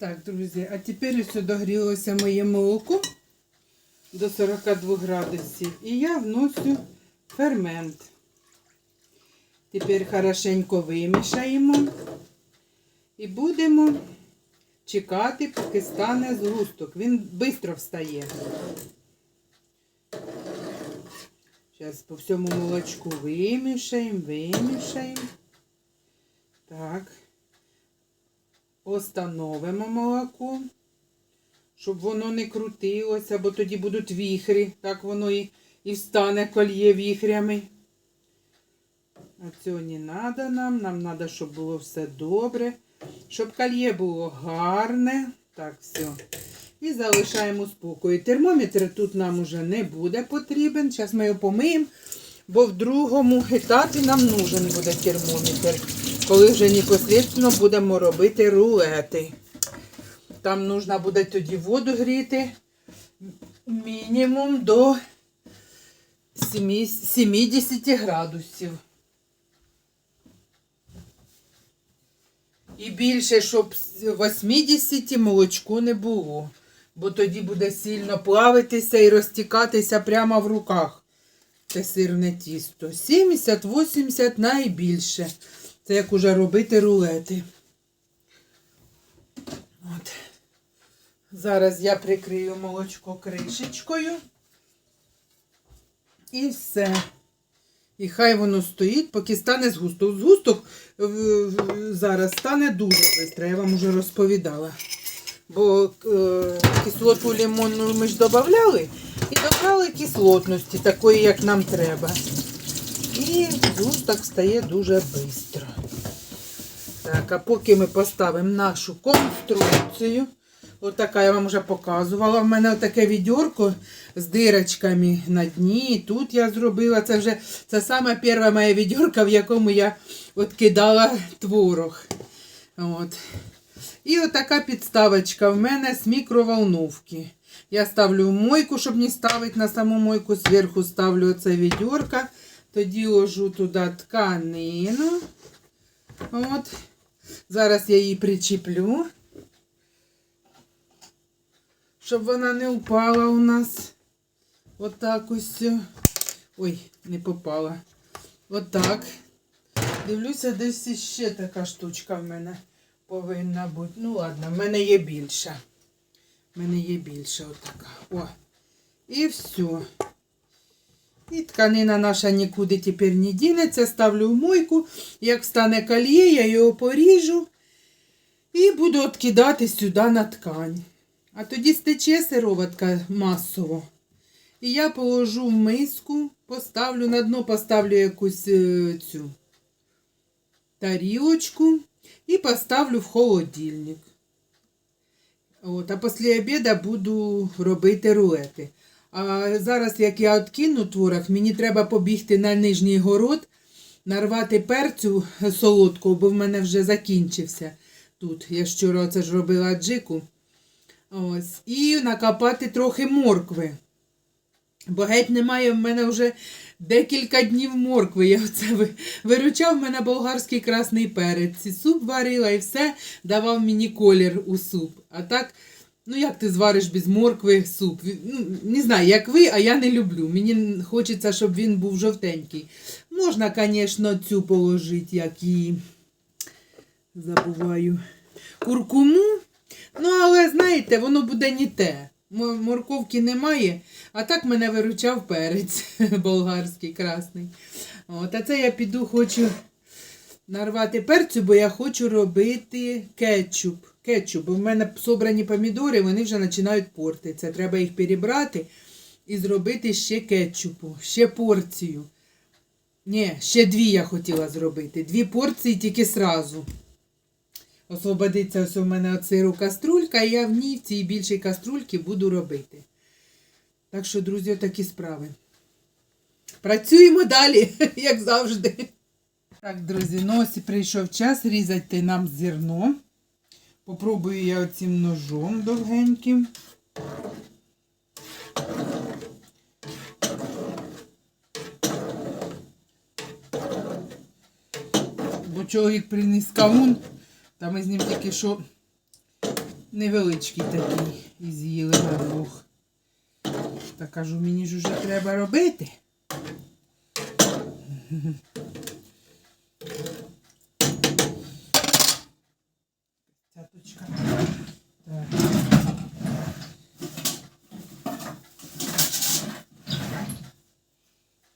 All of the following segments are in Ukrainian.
Так, друзі, а тепер ось догрілося моє молоко до 42 градусів. І я вносю фермент. Тепер хорошенько вимішаємо і будемо чекати, поки стане згусток. Він швидко встає. Зараз по всьому молочку вимішаємо, вимішаємо. Так. Остановимо молоко, щоб воно не крутилося, бо тоді будуть віхрі. Так воно і, і встане кольє віхрями. А цього не треба нам. Нам треба, щоб було все добре. Щоб кольє було гарне. Так, все. І залишаємо спокою. Термометр тут нам уже не буде потрібен. Зараз ми його помиємо, бо в другому етапі нам нужен буде термометр. Коли вже непосредственно будемо робити рулети. Там нужно буде тоді воду гріти мінімум до 70 градусів. І більше, щоб з 80 молочко не було. Бо тоді буде сильно плавитися і розтікатися прямо в руках. Це сирне тісто. 70-80 найбільше. Це як уже робити рулети. От. Зараз я прикрию молочко кришечкою. І все. І хай воно стоїть, поки стане згусток. Згусток е, зараз стане дуже швидко, я вам вже розповідала. Бо е, кислоту лимонну ми ж додавали і додали кислотності, такої, як нам треба. І згусток стає дуже швидко. Так, а поки ми поставимо нашу конструкцію. Отака я вам вже показувала. В мене таке відьорко з дирочками на дні. Тут я зробила. Це вже це саме перша моя відьорка, в якому я от кидала творог. От. І отака підставочка в мене з мікроволновки. Я ставлю в мойку, щоб не ставити на саму мойку. Зверху ставлю оце відьорка. Тоді ложу туди тканину. От. Зараз я її причеплю, щоб вона не впала у нас. Отак ось. Ой, не попала. Отак. Дивлюся, десь ще така штучка в мене повинна бути. Ну ладно, в мене є більша. В мене є більша отака. О. І все. І тканина наша нікуди тепер не дінеться. Ставлю в мойку. Як стане кольє, я його поріжу і буду откидати сюди на ткань. А тоді стече сироватка масово. І я положу в миску, поставлю на дно, поставлю якусь е, цю тарілочку і поставлю в холодильник. От, а після обіду буду робити рулети. А зараз, як я откину творог, мені треба побігти на нижній город, нарвати перцю солодкого, бо в мене вже закінчився тут. Я вчора це ж робила джику. Ось. І накопати трохи моркви. Бо геть немає в мене вже декілька днів моркви. Я оце виручав в мене болгарський красний перець. І суп варила і все давав мені колір у суп. А так, ну як ти звариш без моркви суп? Ну, не знаю, як ви, а я не люблю. Мені хочеться, щоб він був жовтенький. Можна, звісно, цю положити, як її забуваю. Куркуму. Ну, але знаєте, воно буде не те. Морковки немає, а так мене виручав перець болгарський красний. От, а це я піду, хочу нарвати перцю, бо я хочу робити кетчуп. Кетчуп, бо в мене собрані помідори, вони вже починають портитися. Треба їх перебрати і зробити ще кетчупу, ще порцію. Ні, ще дві я хотіла зробити. Дві порції тільки сразу. Освободиться ось у мене оциру каструлька, і я в ній, в цій більшій каструльці буду робити. Так що, друзі, такі справи. Працюємо далі, як завжди. Так, друзі, ну ось прийшов час різати нам зерно. Попробую я оцим ножом довгеньким. Бо чоловік приніс кавун, та ми з ним тільки що Невеличкий такий. І з'їли на двох. Та кажу, мені ж уже треба робити. Цяточка. Так.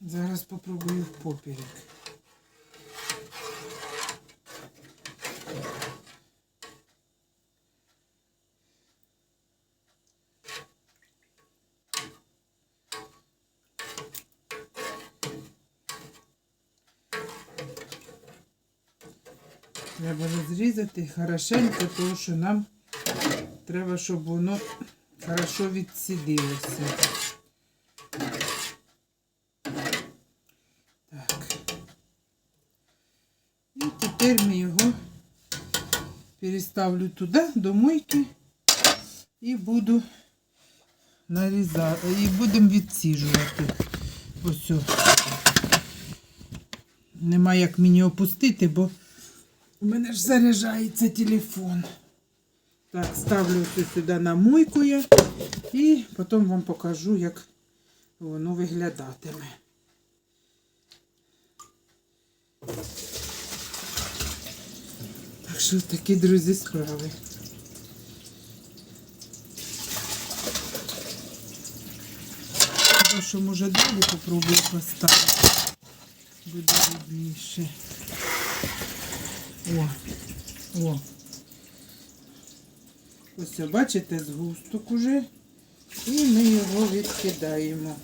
Зараз попробую поперек. Треба розрізати хорошенько, тому що нам треба, щоб воно хорошо відсідилося. Так. І тепер ми його переставлю туди, до мойки, і буду нарізати, і будемо відсіжувати. Ось. Нема як мені опустити, бо у мене ж заряджається телефон. Так, ставлю все сюди на мойку я і потім вам покажу, як воно виглядатиме. Що такі, друзі, справи. Хіба що може далі попробую поставити. Буде видніше. О, о. Ось, бачите, згусток уже. І ми його відкидаємо.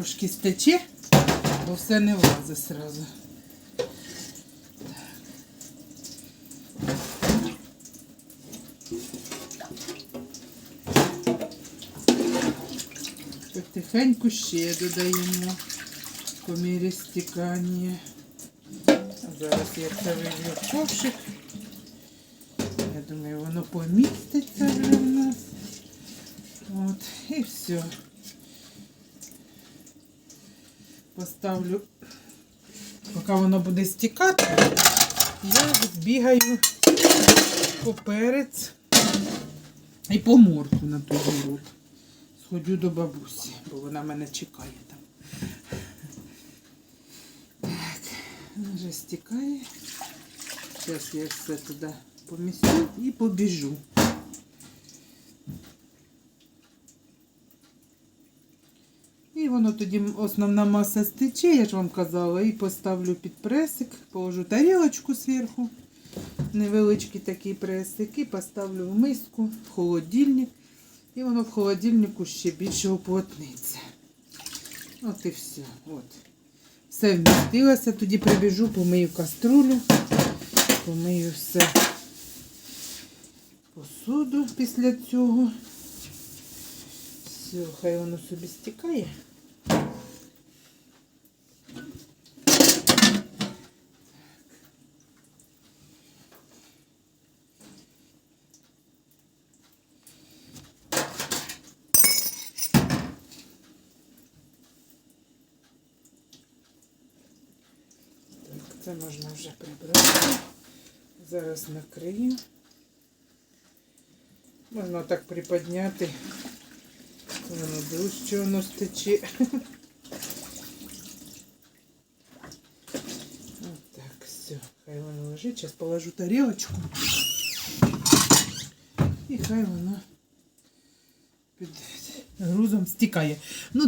Трошки стече, бо все не влазить сразу. Потихеньку ще додаємо по мірі стікання. Зараз я це вилью в ковшик. Я думаю, воно поміститься вже в нас. От, і все. Поставлю, поки воно буде стікати, я збігаю по перець і по морку на той город. Сходжу до бабусі, бо вона мене чекає там. Так, воно вже стікає. Зараз я все туди помістю і побіжу. Воно тоді основна маса стече, я ж вам казала, і поставлю під пресик, положу тарілочку зверху, невеличкий такий пресик, і поставлю в миску, в холодильник. І воно в холодильнику ще більше уплотниться. От і все. От. Все вмістилося, тоді прибіжу, помию каструлю, помию все посуду після цього. Все, хай воно собі стікає. Так, це можна вже прибрати. Зараз накрию. Можна так приподняти. Воно дужче воно стече. Так, все. Хай воно лежить. Зараз положу тарілочку. І хай воно під грузом стікає. Ну,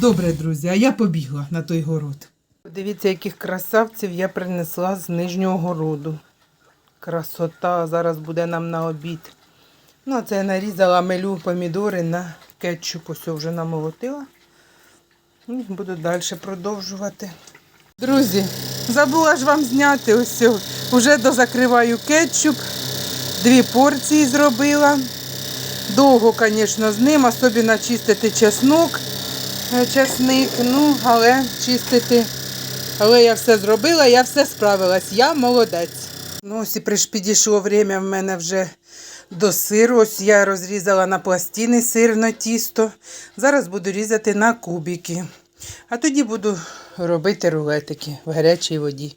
добре, друзі, а я побігла на той город. Дивіться, яких красавців я принесла з нижнього городу. Красота зараз буде нам на обід. Ну, а це я нарізала мелю помідори на кетчуп. Ось вже намолотила. І буду далі продовжувати. Друзі, Забула ж вам зняти ось. Уже дозакриваю кетчуп. Дві порції зробила. Довго, звісно, з ним, особливо чистити чеснок, е, чесник, ну, але чистити. Але я все зробила, я все справилась. Я молодець. Ну, ось і підійшло время в мене вже до сиру. Ось я розрізала на пластини сирне тісто. Зараз буду різати на кубики. А тоді буду робити рулетики в гарячій воді.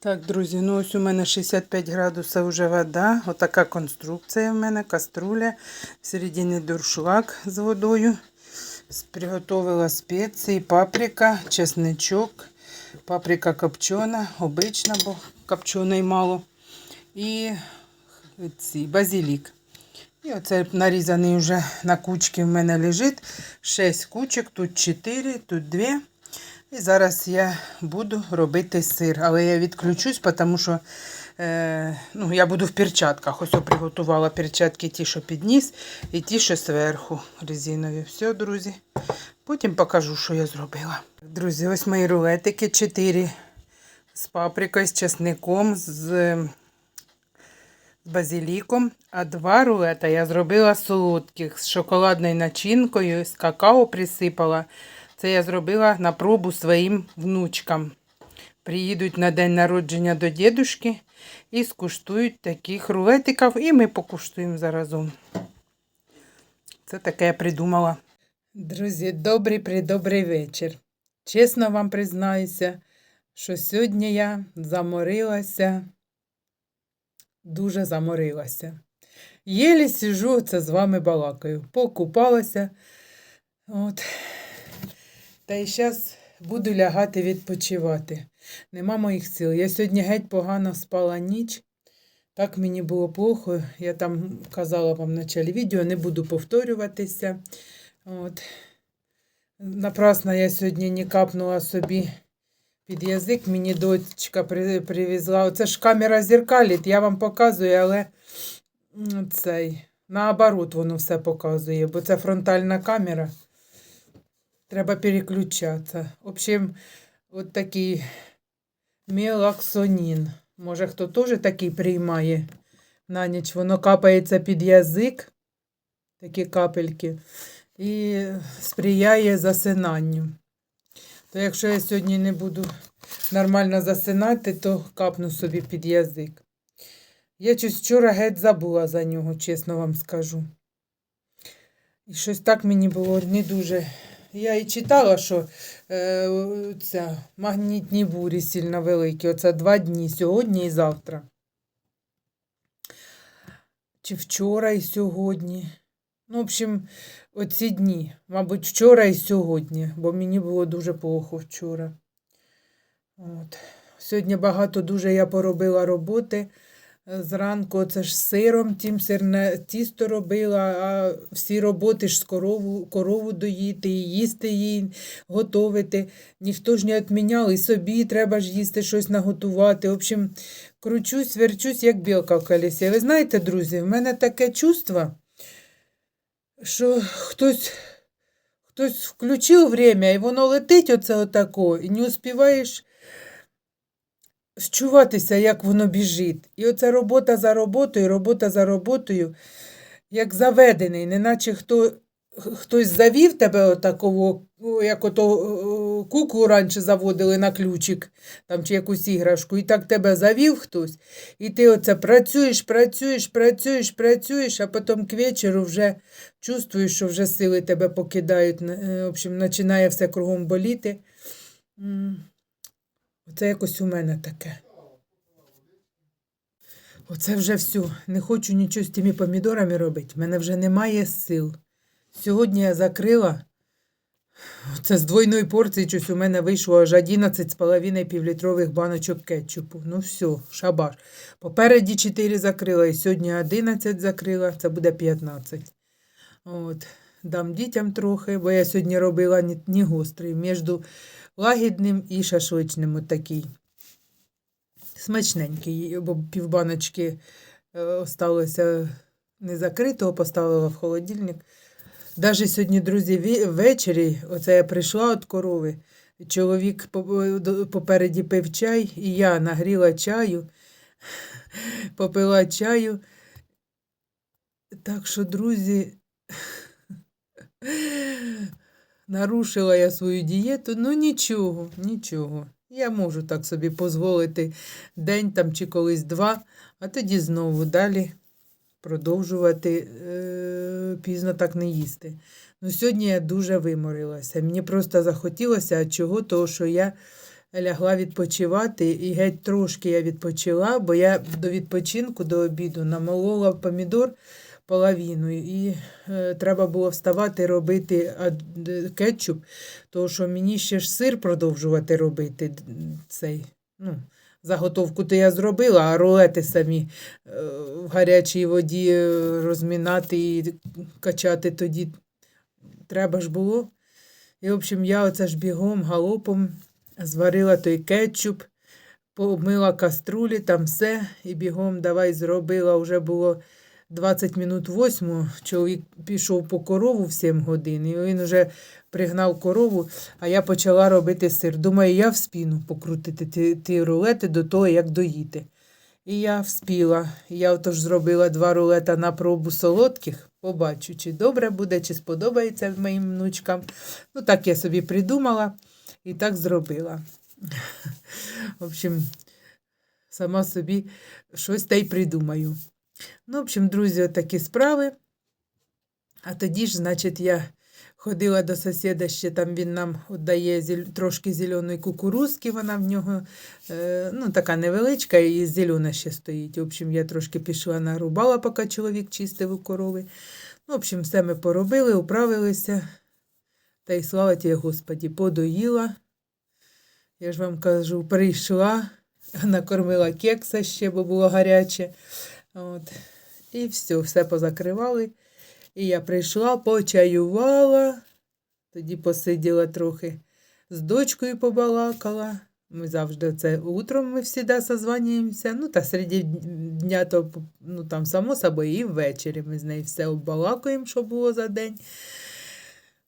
Так, друзі, ну ось у мене 65 градусів вже вода. Отака конструкція в мене, каструля. Всередині дуршлаг з водою. Приготовила спеції, паприка, чесничок, паприка копчена, обична, бо копченої мало. І ці, базилік. І оце нарізаний вже на кучки в мене лежить. 6 кучок, тут 4, тут 2. І зараз я буду робити сир. Але я відключусь, тому що е, ну, я буду в перчатках. Ось я приготувала перчатки ті, що під ніс, і ті, що зверху резинові. Все, друзі. Потім покажу, що я зробила. Друзі, ось мої рулетики 4 з паприкою, з чесником, з базиліком. А два рулета я зробила солодких з шоколадною начинкою, з какао присипала. Це я зробила на пробу своїм внучкам. Приїдуть на день народження до дідушки і скуштують таких рулетиків, і ми покуштуємо заразом. Це таке я придумала. Друзі, добрий придобрий вечір. Чесно вам признаюся, що сьогодні я заморилася, дуже заморилася. Єлі сижу, це з вами балакаю. Покупалася. От. Та й зараз буду лягати відпочивати. Нема моїх сил. Я сьогодні геть погано спала ніч. Так мені було плохо. Я там казала вам в началі відео, не буду повторюватися. От. Напрасно я сьогодні не капнула собі під язик. Мені дочка привезла. Оце ж камера зеркалить, я вам показую, але цей, наоборот воно все показує, бо це фронтальна камера. Треба переключатися. В общем, от такий мелаксонін. Може, хто теж такий приймає на ніч. Воно капається під язик, такі капельки, і сприяє засинанню. То якщо я сьогодні не буду нормально засинати, то капну собі під язик. Я щось вчора геть забула за нього, чесно вам скажу. І щось так мені було не дуже. Я і читала, що е, ця, магнітні бурі сильно великі. Оце два дні, сьогодні і завтра. Чи вчора і сьогодні. Ну, в общем, оці дні. Мабуть, вчора і сьогодні, бо мені було дуже плохо вчора. От. Сьогодні багато дуже я поробила роботи. Зранку це ж сиром, тим сирне тісто робила, а всі роботи ж з корову, корову доїти, і їсти її, готовити. Ніхто ж не відміняв, і собі треба ж їсти щось наготувати. В общем, кручусь, верчусь, як білка в колесі. Ви знаєте, друзі, в мене таке чувство, що хтось, хтось включив время, і воно летить оце отако, і не успіваєш счуватися, як воно біжить. І оця робота за роботою, робота за роботою, як заведений, неначе хто, хтось завів тебе отакого, як ото куклу раніше заводили на ключик, там, чи якусь іграшку, і так тебе завів хтось, і ти оце працюєш, працюєш, працюєш, працюєш, а потім к вечору вже чувствуєш, що вже сили тебе покидають. е, В общем, починає все кругом боліти. Оце якось у мене таке. Оце вже все. Не хочу нічого з тими помідорами робити. В мене вже немає сил. Сьогодні я закрила. Це з двойної порції щось у мене вийшло аж 11,5 півлітрових баночок кетчупу. Ну все, шабаш. Попереді 4 закрила і сьогодні 11 закрила, це буде 15. От. Дам дітям трохи, бо я сьогодні робила не гострий, між лагідним і шашличним отакий. Смачненький, бо півбаночки е, осталося незакритого, поставила в холодильник. Даже сьогодні, друзі, ввечері, оце я прийшла від корови, Чоловік попереді пив чай, і я нагріла чаю, попила чаю. Так що, друзі, нарушила я свою дієту, ну нічого, нічого. Я можу так собі дозволити день там чи колись два, а тоді знову далі продовжувати е, пізно так не їсти. Ну, сьогодні я дуже виморилася. Мені просто захотілося, чого, того, що я лягла відпочивати, і геть трошки я відпочила, бо я до відпочинку, до обіду намолола помідор половину, і е, треба було вставати робити кетчуп, тому що мені ще ж сир продовжувати робити. цей, ну, Заготовку то я зробила, а рулети самі е, в гарячій воді е, розмінати і качати тоді треба ж було. І, в общем, я оце ж бігом, галопом зварила той кетчуп, помила каструлі, там все, і бігом давай зробила. Вже було 20 минут восьму. Чоловік пішов по корову в 7 годин, і він вже пригнав корову, а я почала робити сир. Думаю, я в спіну покрутити ті, ті рулети до того, як доїти. І я вспіла. Я отож зробила два рулета на пробу солодких. Побачу, чи добре буде, чи сподобається моїм внучкам. Ну, так я собі придумала і так зробила. В общем, сама собі щось та й придумаю. Ну, в общем, друзі, такі справи. А тоді ж, значить, я ходила до сусіда, ще там він нам дає зель... трошки зеленої кукурузки, вона в нього е, ну, така невеличка, і зелена ще стоїть. В общем, я трошки пішла нарубала, поки чоловік чистив у корови. Ну, в общем, все ми поробили, управилися. Та й слава ті, Господі, подоїла. Я ж вам кажу, прийшла, накормила кекса ще, бо було гаряче. От. І все, все позакривали. І я прийшла, почаювала, тоді посиділа трохи з дочкою побалакала. Ми завжди це утром ми всі созванюємося. Ну, та серед дня, то ну, там, само собою, і ввечері ми з нею все оббалакуємо, що було за день.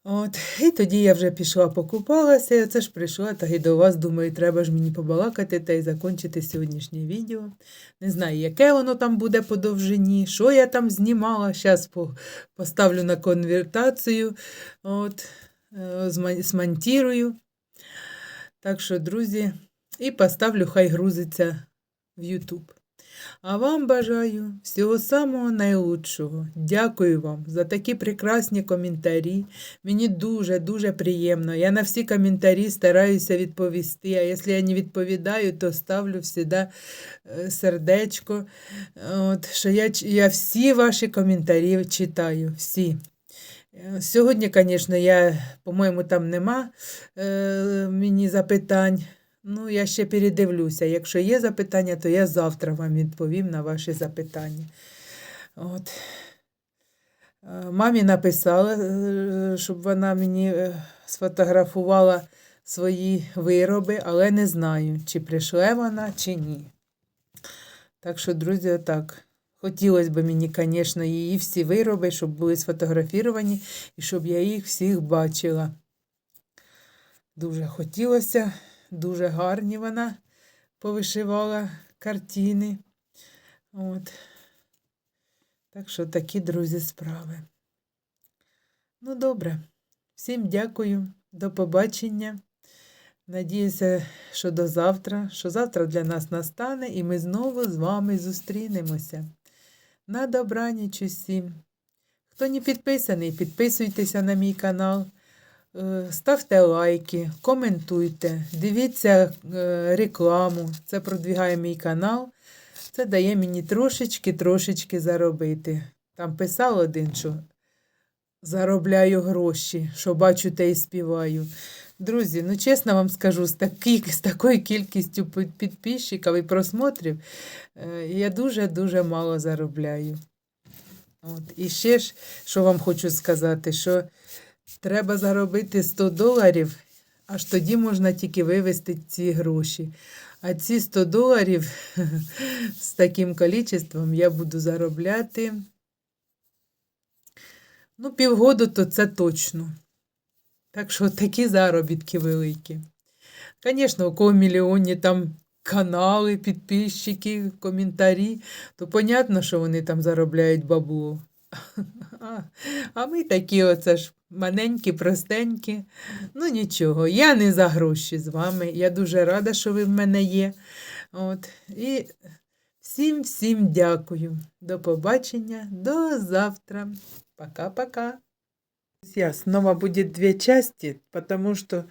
От. І тоді я вже пішла, покупалася, і оце ж прийшла, та й до вас, думаю, треба ж мені побалакати та й закінчити сьогоднішнє відео. Не знаю, яке воно там буде по довжині, що я там знімала. Зараз поставлю на конвертацію, от, е, смонтірую. Так що, друзі, і поставлю, хай грузиться в YouTube. А вам бажаю всього самого найлучшого. Дякую вам за такі прекрасні коментарі. Мені дуже-дуже приємно. Я на всі коментарі стараюся відповісти. А якщо я не відповідаю, то ставлю завжди е, сердечко. От, що я, я всі ваші коментарі читаю. Всі. Е, Сьогодні, звісно, я, по-моєму, там нема е, мені запитань. Ну, я ще передивлюся. Якщо є запитання, то я завтра вам відповім на ваші запитання. От. Е, Мамі написала, е, щоб вона мені е, сфотографувала свої вироби, але не знаю, чи прийшла вона, чи ні. Так що, друзі, отак. Хотілося б мені, звісно, її всі вироби, щоб були сфотографіровані і щоб я їх всіх бачила. Дуже хотілося, дуже гарні вона повишивала картини. От. Так що такі, друзі, справи. Ну, добре. Всім дякую, до побачення. Надіюся, що до завтра, що завтра для нас настане, і ми знову з вами зустрінемося. На добраніч усім. Хто не підписаний, підписуйтеся на мій канал, ставте лайки, коментуйте, дивіться е, рекламу. Це продвігає мій канал. Це дає мені трошечки-трошечки заробити. Там писав один, що заробляю гроші, що бачу те й співаю. Друзі, ну чесно вам скажу, з, такі, з такою кількістю підписчиків і просмотрів е, я дуже-дуже мало заробляю. От. І ще ж, що вам хочу сказати, що треба заробити 100 доларів, аж тоді можна тільки вивести ці гроші. А ці 100 доларів з таким кількістю я буду заробляти. Ну, півгоду то це точно. Так що такі заробітки великі. Звісно, у кого мільйонні там канали, підписчики, коментарі, то понятно, що вони там заробляють бабло. А ми такі оце ж маленькі, простенькі. Ну нічого, я не за гроші з вами. Я дуже рада, що ви в мене є. От. І всім всім дякую. До побачення, до завтра. Пока-пока. Друзья, снова будет две части, потому что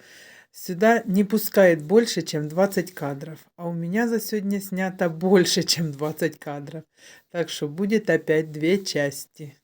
сюда не пускает больше, чем 20 кадров. А у меня за сегодня снято больше, чем 20 кадров. Так что будет опять две части.